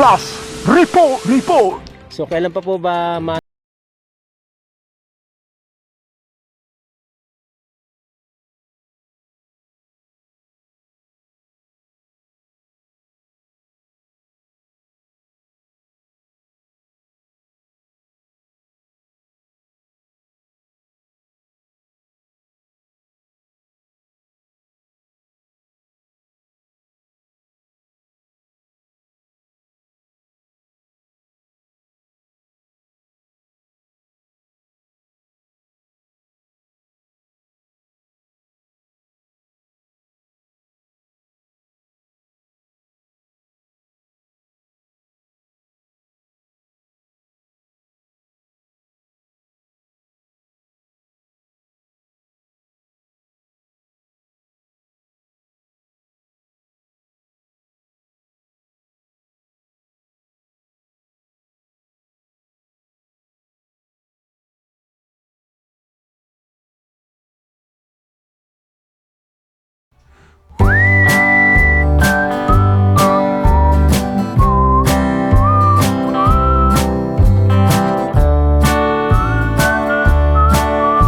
Plus, report, report. So kailan pa po ba ma